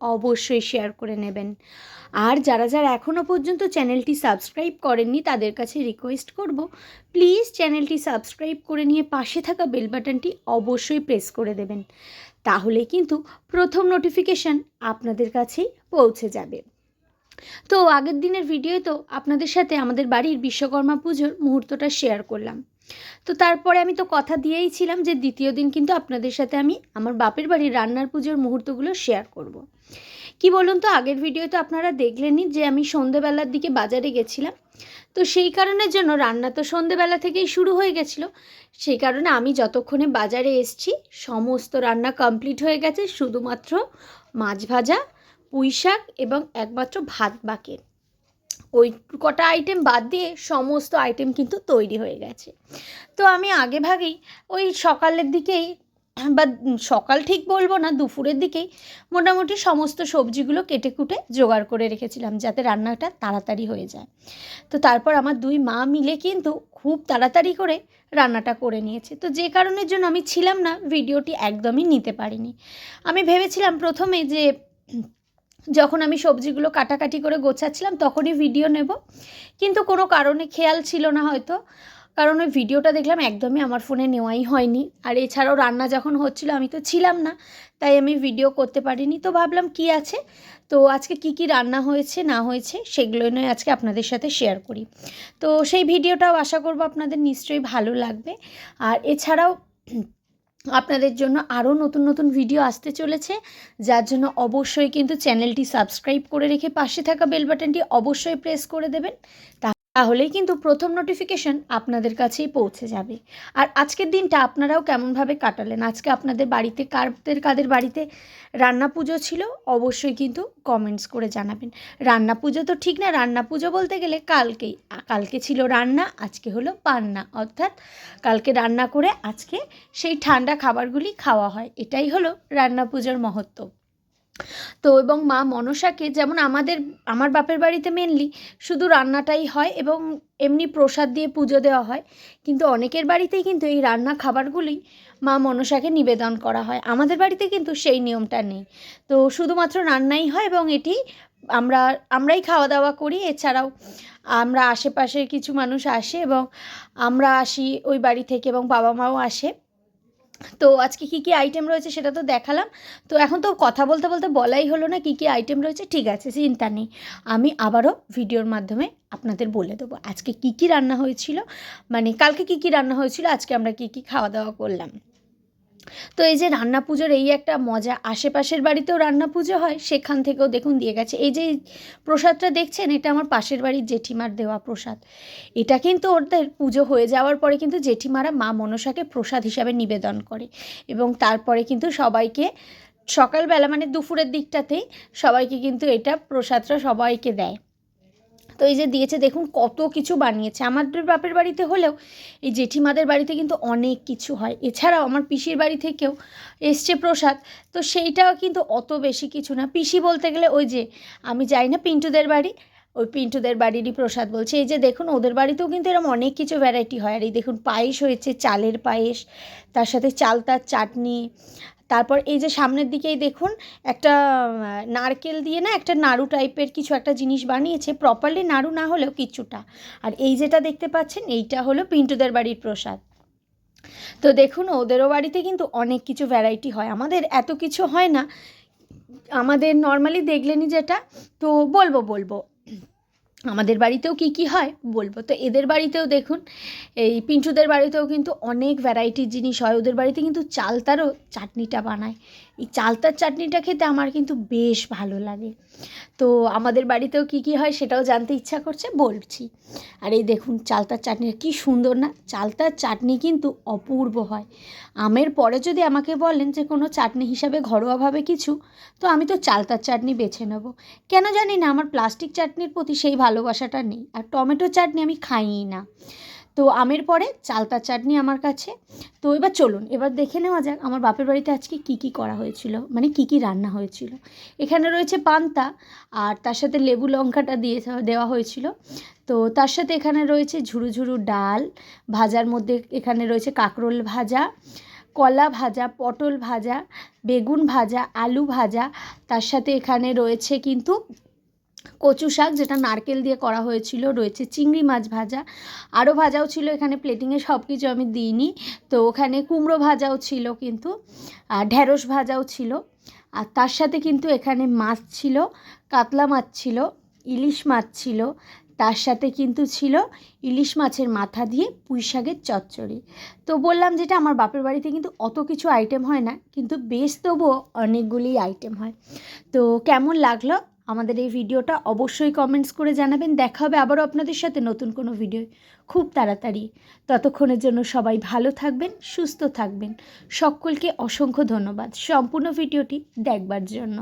অবশ্যই শেয়ার করে নেবেন। আর যারা যারা এখনও পর্যন্ত চ্যানেলটি সাবস্ক্রাইব করেননি, তাদের কাছে রিকোয়েস্ট করব প্লিজ চ্যানেলটি সাবস্ক্রাইব করে নিয়ে পাশে থাকা বেল বাটনটি অবশ্যই প্রেস করে দেবেন। তাহলে কিন্তু প্রথম নোটিফিকেশান আপনাদের কাছেই পৌঁছে যাবে। তো আগের দিনের ভিডিওয় তো আপনাদের সাথে আমাদের বাড়ির বিশ্বকর্মা পুজোর মুহূর্তটা শেয়ার করলাম। তো তারপরে আমি তো কথা দিয়েই ছিলাম যে দ্বিতীয় দিন কিন্তু আপনাদের সাথে আমি আমার বাপের বাড়ির রান্নার পুজোর মুহূর্তগুলো শেয়ার করব। কি বলুন তো, আগের ভিডিও তো আপনারা দেখলেনই যে আমি সন্ধেবেলার দিকে বাজারে গেছিলাম। তো সেই কারণের জন্য রান্না তো সন্ধেবেলা থেকেই শুরু হয়ে গেছিল। সেই কারণে আমি যতক্ষণে বাজারে এসছি, সমস্ত রান্না কমপ্লিট হয়ে গেছে, শুধুমাত্র মাছ ভাজা, পুঁই শাক এবং একমাত্র ভাত বাকি। ওই কটা আইটেম বাদ দিয়ে সমস্ত আইটেম কিন্তু তৈরি হয়ে গেছে। তো আমি আগে ভাগেই ওই সকালের দিকেই বা সকাল ঠিক বলব না, দুপুরের দিকেই মোটামুটি সমস্ত সবজিগুলো কেটে কুটে জোগাড় করে রেখেছিলাম যাতে রান্নাটা তাড়াতাড়ি হয়ে যায়। তো তারপর আমার দুই মা মিলে কিন্তু খুব তাড়াতাড়ি করে রান্নাটা করে নিয়েছে। তো যে কারণের জন্য আমি ছিলাম না, ভিডিওটি একদমই নিতে পারিনি। আমি ভেবেছিলাম প্রথমে যে যখন আমি সবজিগুলো কাটাকাটি করে গোছাচ্ছিলাম তখনই ভিডিও নেব, কিন্তু কোনো কারণে খেয়াল ছিল না হয়তো। কারণ ওই ভিডিওটা দেখলাম একদমই আমার ফোনে নেওয়াই হয়নি। আর এছাড়াও রান্না যখন হচ্ছিল, আমি তো ছিলাম না, তাই আমি ভিডিও করতে পারিনি। তো ভাবলাম কি আছে? তো আজকে কি কি রান্না হয়েছে, না হয়েছে সেগুলো নয়, আজকে আপনাদের সাথে শেয়ার করি। তো সেই ভিডিওটাও আশা করব আপনাদের নিশ্চয়ই ভালো লাগবে। আর এছাড়াও আপনাদের জন্য আরও নতুন নতুন ভিডিও আসতে চলেছে, যার জন্য অবশ্যই কিন্তু চ্যানেলটি সাবস্ক্রাইব করে রেখে পাশে থাকা বেল বাটনটি অবশ্যই প্রেস করে দেবেন। তাহলেই কিন্তু প্রথম নোটিফিকেশন আপনাদের কাছেই পৌঁছে যাবে। আর আজকের দিনটা আপনারাও কেমনভাবে কাটালেন? আজকে আপনাদের বাড়িতে কারদের কাদের বাড়িতে রান্না পুজো ছিল, অবশ্যই কিন্তু কমেন্টস করে জানাবেন। রান্না পুজো তো ঠিক না, রান্না পুজো বলতে গেলে কালকেই, কালকে ছিল রান্না, আজকে হলো পান্না। অর্থাৎ কালকে রান্না করে আজকে সেই ঠান্ডা খাবারগুলি খাওয়া হয়। এটাই হলো রান্না পুজোর মহত্ব। তো এবং মা মনসাকে যেমন আমাদের, আমার বাপের বাড়িতে মেনলি শুধু রান্নাটাই হয় এবং এমনি প্রসাদ দিয়ে পুজো দেওয়া হয়। কিন্তু অনেকের বাড়িতেই কিন্তু এই রান্না খাবারগুলি মা মনসাকে নিবেদন করা হয়। আমাদের বাড়িতে কিন্তু সেই নিয়মটা নেই। তো শুধুমাত্র রান্নাই হয় এবং এটি আমরা, আমরাই খাওয়া দাওয়া করি। এছাড়াও আমরা আশেপাশের কিছু মানুষ আসে এবং আমরা আসি ওই বাড়ি থেকে এবং বাবা মাও আসে। তো আজকে কী কী আইটেম রয়েছে সেটা তো দেখালাম। তো এখন তো কথা বলতে বলতে বলাই হলো না কী কী আইটেম রয়েছে। ঠিক আছে, চিন্তা নেই। আমি আবারও ভিডিওর মাধ্যমে আপনাদের বলে দেবো আজকে কি কি রান্না হয়েছিল। মানে কালকে কি কি রান্না হয়েছিল, আজকে আমরা কি কি খাওয়া দাওয়া করলাম। তো এই যে রান্না পুজোর এই একটা মজা, আশেপাশের বাড়িতেও রান্না পুজো হয়, সেখান থেকেও দেখুন দিয়ে গেছে। এই যে প্রসাদটা দেখছেন, এটা আমার পাশের বাড়ির জেঠিমার দেওয়া প্রসাদ। এটা কিন্তু ওদের পুজো হয়ে যাওয়ার পরে কিন্তু জেঠিমারা মা মনসাকে প্রসাদ হিসাবে নিবেদন করে এবং তারপরে কিন্তু সবাইকে সকালবেলা মানে দুপুরের দিকটাতেই সবাইকে কিন্তু এটা প্রসাদটা সবাইকে দেয়। তো এই যে দিয়েছে, দেখুন কত কিছু বানিয়েছে। আমাদের বাপের বাড়িতে হলেও এই জেঠিমাদের বাড়িতে কিন্তু অনেক কিছু হয়। এছাড়াও আমার পিসির বাড়ি থেকেও এসছে প্রসাদ, তো সেইটাও কিন্তু অত বেশি কিছু না। পিসি বলতে গেলে ওই যে, আমি যাই না পিন্টুদের বাড়ি, ওই পিন্টুদের বাড়িরই প্রসাদ বলছে। এই যে দেখুন, ওদের বাড়িতেও কিন্তু এরকম অনেক কিছু ভ্যারাইটি হয়। আর এই দেখুন, পায়েস হয়েছে, চালের পায়েস, তার সাথে চালতার চাটনি তারপর এই যে সামনের দিকেই দেখুন, একটা নারকেল দিয়ে না একটা নাড়ু টাইপের কিছু একটা জিনিস বানিয়েছে প্রপারলি নাড়ু না হলেও কিছুটা। আর এই যেটা দেখতে পাচ্ছেন, এইটা হলো পিন্টুদের বাড়ির প্রসাদ। তো দেখুন, ওদেরও বাড়িতে কিন্তু অনেক কিছু ভ্যারাইটি হয়। আমাদের এত কিছু হয় না। আমাদের নর্মালি দেখলেনই যেটা, তো বলব বলব। আমাদের বাড়িতেও কি কি হয় বলব? তো এদের বাড়িতেও দেখুন, এই পিন্টুদের বাড়িতেও কিন্তু অনেক ভ্যারাইটির জিনিস হয়। ওদের বাড়িতে কিন্তু চালতারও চাটনিটা বানায়। এই চালতার চাটনিটা খেতে আমার কিন্তু বেশ ভালো লাগে। তো আমাদের বাড়িতেও কি কি হয় সেটাও জানতে ইচ্ছা করছে, বলছি। আর এই দেখুন চালতার চাটনি, কি সুন্দর না? চালতার চাটনি কিন্তু অপূর্ব হয়। আমের পরে যদি আমাকে বলেন যে কোনো চাটনি হিসাবে ঘরোয়াভাবে কিছু, তো আমি তো চালতার চাটনি বেছে নেব। কেন জানি না, আমার প্লাস্টিক চাটনির প্রতি সেই ভালোবাসাটা নেই। আর টমেটো চাটনি আমি খাইই না। তো আমের পরে চালতা চাটনি আমার কাছে। তো এবার চলুন, এবার দেখে নেওয়া যাক আমার বাপের বাড়িতে আজকে কি কি করা হয়েছিল মানে কি কি রান্না হয়েছিল। এখানে রয়েছে পান্তা, আর তার সাথে লেবু লঙ্কাটা দিয়ে দেওয়া হয়েছিল। তো তার সাথে এখানে রয়েছে ঝুরু ঝুরু ডাল, ভাজার মধ্যে এখানে রয়েছে কাঁকরোল ভাজা, কলা ভাজা, পটল ভাজা, বেগুন ভাজা, আলু ভাজা। তার সাথে এখানে রয়েছে কিন্তু কচু শাক যেটা নারকেল দিয়ে করা হয়েছিল, রয়েছে চিংড়ি মাছ ভাজা। আরও ভাজাও ছিল এখানে প্লেটিংয়ে সব কিছু আমি দিইনি। তো ওখানে কুমড়ো ভাজাও ছিল কিন্তু, আর ঢ্যাঁড়স ভাজাও ছিল। আর তার সাথে কিন্তু এখানে মাছ ছিল, কাতলা মাছ ছিল, ইলিশ মাছ ছিল। তার সাথে কিন্তু ছিল ইলিশ মাছের মাথা দিয়ে পুঁই শাকের চচ্চড়ি। তো বললাম যেটা, আমার বাপের বাড়িতে কিন্তু অত কিছু আইটেম হয় না, কিন্তু বেশ তবুও অনেকগুলি আইটেম হয়। তো কেমন লাগল? আমাদের এই ভিডিওটা অবশ্যই কমেন্টস করে জানাবেন। দেখা হবে আবারও আপনাদের সাথে নতুন কোনো ভিডিও খুব তাড়াতাড়ি। ততক্ষণের জন্য সবাই ভালো থাকবেন, সুস্থ থাকবেন। সকলকে অসংখ্য ধন্যবাদ। সম্পূর্ণ ভিডিওটি দেখবার জন্য।